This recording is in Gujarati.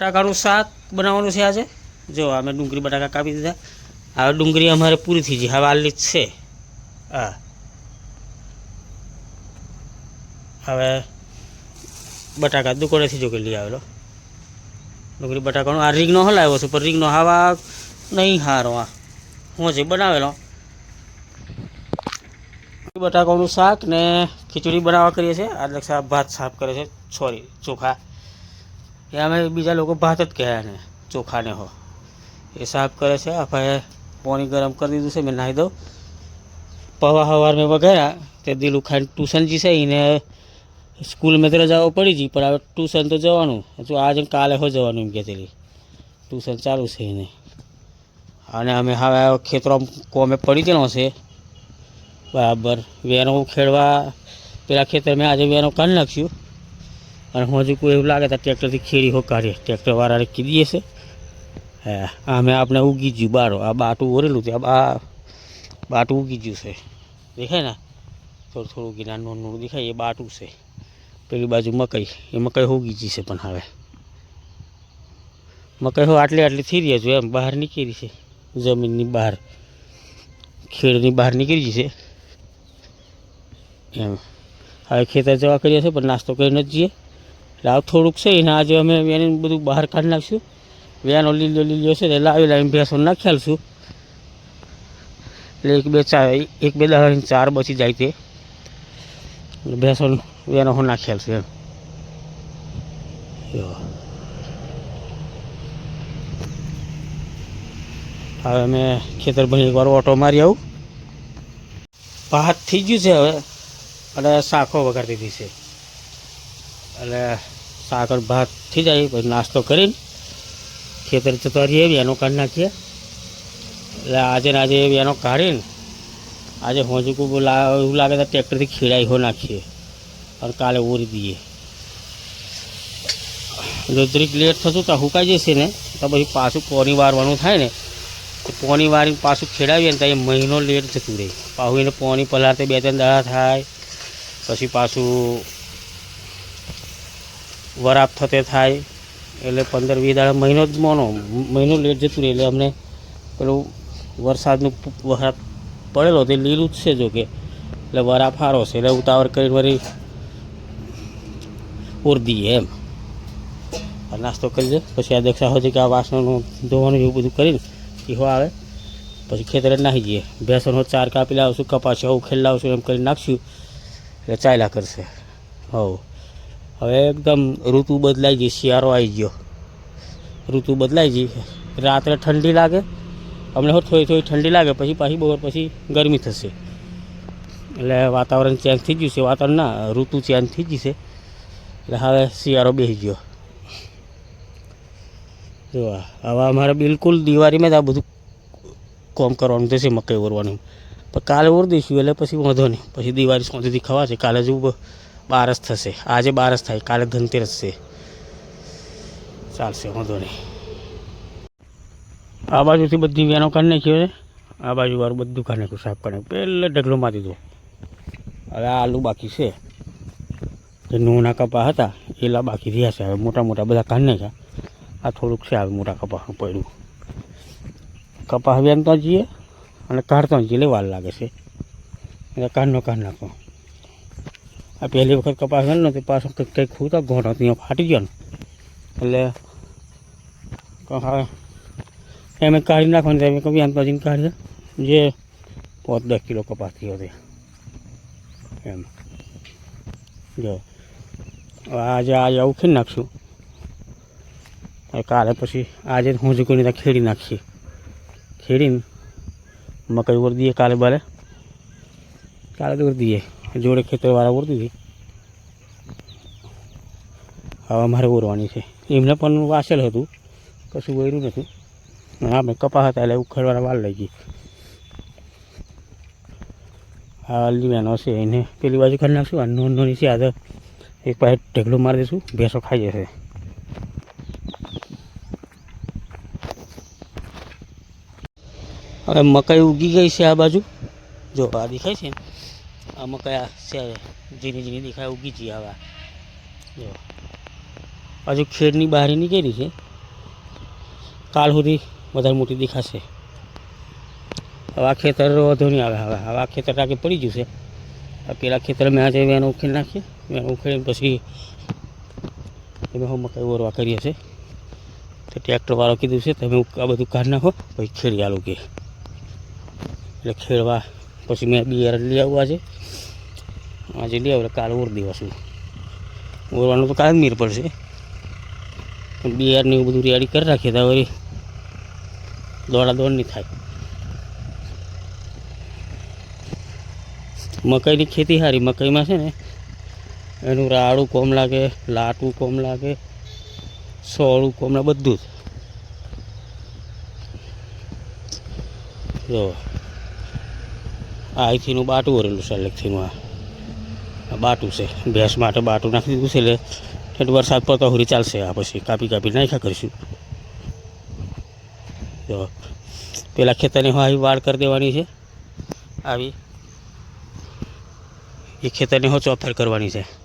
બટાકાનું શાક બનાવવાનું છે આજે? જો, અમે ડુંગળી બટાકા કાપી દીધા. હવે ડુંગળી અમારે પૂરી થઈ ગઈ. હવે આટલી જ છે. હા. હવે બટાકા દુકાનેથી જો કે લઈ આવેલો. ડુંગળી બટાકાનો આ રીંગનો હલાવ્યો છે, પણ રીંગનો હવા નહીં હારો આ હું જે બનાવેલો. બટાકાનું શાક ને ખીચડી બનાવવા કરીએ છીએ. આ લક્ષા ભાત સાફ કરે છે. સોરી, ચોખા. એ અમે બીજા લોકો ભાત જ કહે ને ચોખાને હો એ સાફ કરે છે આપણે પાણી ગરમ કરી દીધું છે મેં નાહી દઉં પવા હવાર મેં વગેરા તે દિલું ખાઈને ટ્યુશન જશે એને સ્કૂલ મેં તો રજાઓ પડી ગઈ પણ હવે ટ્યુશન તો જવાનું હજુ આજે ને કાલે હો જવાનું એમ કહેતી ટ્યુશન ચાલુ છે એને અને અમે હવે ખેતરો કોમે પડી ગયેલો છે બરાબર વેનો ખેડવા પેલા ખેતર મેં આજે વેનો કાઢી નાખ્યું અને હજુ કોઈ એવું લાગે તો ટ્રેક્ટરથી ખેડી હો કાઢીએ ટ્રેક્ટરવાળાને કીધીએ છે હે, આમે આપણે ઉગી ગયું બારો. આ બાટું ઓરેલું છે. આ બાટું ઉગી ગયું છે. દેખાય ને? થોડું થોડું ઉગી નાનું દેખાય. એ બાટું છે. પેલી બાજુ મકઈ. એ મકઈ ઉગી ગઈ છે પણ હવે. મકઈ હો આટલી આટલી થઈ રહી છે એમ. બહાર નીકળી છે. જમીનની બહાર. ખેડની બહાર નીકળી જશે એમ. હવે ખેતર જવા કરીએ છીએ પણ નાસ્તો કરીને જ જઈએ. એટલે આવું થોડુંક છે, એને આજે અમે એને બધું બહાર કાઢી નાખીશું. વેનો લીલો લીલો છે એટલે લાવી લાવીને ભેંસો નાખી આલશું એટલે એક બે ચાર એક બે દાડાની ચાર બચી જાય તે. ભેંસો વેનો હું નાખી છે એમ હવે અમે ખેતર ભાઈ એકવાર ઓટો મારી આવું. ભાત થઈ ગયું છે હવે. અને શાખો વગાડી દીધી છે. એટલે સાકર ભાત થઈ જાય, પછી નાસ્તો કરીને ખેતર જતો રહીએ વેનો કાઢી નાખીએ. એટલે આજે આજે વેનો કાઢીને આજે હોજુકું એવું લાગે તો ટ્રેક્ટરથી ખેડાઈ હો નાખીએ અને કાલે ઓરી દઈએ. જો લેટ થતું તો હુકાઈ જશે ને, તો પછી પાછું પોની વારવાનું થાય ને, તો પોની વારી પાછું ખેડાવીએ ને તો એ મહિનો લેટ જતું રહે. પાછું એને પોની પલાળતે બે ત્રણ દાડા થાય, પછી પાછું વરાપ થતે થાય, એટલે પંદર વીસ દાડા મહિનો જ મોનો, મહિનો લેટ જતું રહે, એટલે અમને પેલું વરસાદનું વરાપ પડેલો તે લીલું જ છે જો કે એટલે વરાપ સારો છે, એટલે ઉતાવળ કરી વળી ઉરદીએ એમ. નાસ્તો કરી દે, પછી આ દક્ષા હોય કે આ વાસણનું ધોવાનું એવું બધું કરીને ઈહો આવે, પછી ખેતરે નાહી જઈએ. ભેંસોનો ચાર કાપી લાવશું, કપાસ આવું ખેલ લાવશું, એમ કરી નાખશું, એટલે ચાલ્યા કરશે. હવ. હવે એકદમ ઋતુ બદલાઈ ગઈ, શિયાળો આવી ગયો. ઋતુ બદલાઈ ગઈ. રાત્રે ઠંડી લાગે. હમણાં હો, થોડી થોડી ઠંડી લાગે, પછી પાછી બપોર પછી ગરમી થશે. એટલે વાતાવરણ ચેન્જ થઈ ગયું છે. વાતાવરણ ના, ઋતુ ચેન્જ થઈ ગઈ છે. એટલે હવે શિયાળો બેસી ગયો. જો, હવે અમારે બિલકુલ દિવાળીમાં જ આ બધું કોમ કરવાનું થશે, મકાઈ ઓરવાનું. પણ કાલે ઓર દઈશું, એટલે પછી વાંધો નહીં. પછી દિવાળી શાંતિથી ખવાશે. કાલે જેવું બારસ થશે. આજે બારસ થાય, કાલે ધનતેરસ છે. ચાલશે, વાંધો નહીં. આ બાજુથી બધી વેનો કાઢી નાખ્યો છે આ બાજુ વાળું બધું કાઢી નાખ્યું સાફ કાઢી પહેલે ઢગલો મારી દીધો હવે આ આલુ બાકી છે. જે નૂના કપા હતા, એલા બાકી રહ્યા છે. હવે મોટા મોટા બધા કાઢી નાખ્યા. આ થોડુંક છે હવે મોટા કપાસનું પડ્યું. કપાસ વેન તો જઈએ અને કાઢતા જઈએ વાર લાગે છે. કાઢનો કાઢ નાખો. આ પહેલી વખત કપાસ ગયો ને તે પાછો કંઈક કંઈક ખૂતા ઘોટો ત્યાં ફાટી ગયો ને. એટલે હવે એમ કાઢી નાખવાની, એમ કभी તો જઈને કાઢી જે પાંચ દસ કિલો કપાસ થયો તે. એમ. જો, આજે આજે આજે ખેડી નાખશું. કાલે પછી આજે હું જ કોઈને ખેડી નાખીએ. ખેડીને મકઈ ઓર દઈએ કાલે બારે. કાલે તો ઓર દઈએ. જોડે ખેતરવાળા ઓર દીધી. અમારે ઓરવાની છે. એમને પણ વાસેલ હતું, કશું ઓર્યું નથી. હા આપણે કપા હતા એટલે ઉખડવાળા વાલ લઈ ગઈ. આ લીવાનો છે, એને પેલી બાજુ કરી નાખશું. આ નોન નોની છે, આ એક પાસે ઢગલું મારી દઈશું ભેંસો ખાઈ જશે. હવે મકાઈ ઉગી ગઈ છે આ બાજુ. જો, આ દેખાય છે આ મકાઈ આ છે ઝીણી ઝીણી દેખાય, ઉગી છે હવે જો. હજુ ખેડની બહાર નીકળી છે. કાલ સુધી વધારે મોટી દેખાશે. હવે આ ખેતર વધુ નહીં આવે. હવે હવે આ ખેતર ટાંકી પડી છે. પેલા ખેતર મેં આજે વેનો ઉખેડી નાખીએ વેનો ઉખેડીને પછી અમે હું મકાઈ ઓરવા કરીએ છીએ. તો ટ્રેક્ટરવાળો કીધું છે, તમે આ બધું કાઢી નાખો, પછી ખેડી આલું કે. એટલે ખેડવા પછી મેં બિયારણ લઈ આવવા છે. આજે લઈ આવ્યો, કાલે ઓર દેવાશું ઓરવાનું તો કાલે મીર પડશે. બિયારને એવું બધું રેડી કરી રાખીએ તો વળી દોડા દોડ નહીં થાય. મકાઈની ખેતી સારી, મકાઈમાં છે ને એનું રાડું કોમ લાગે, લાટું કોમ લાગે, સોળું કોમ લાગે, બધું જ. જો અહીંથીનું બાટું વરેલું છે આ. આ બાટું છે, ભેંસ માટે બાટું નાખી દીધું છે, એટલે ઠેઠ વરસાદ પડતો હોરી ચાલશે. આ પછી કાપી કાપી નાખ્યા કરીશું. જો, પેલા ખેતરની આવી વાડ કરી દેવાની છે. આવી. એ ખેતરની હો ચોફેર કરવાની છે.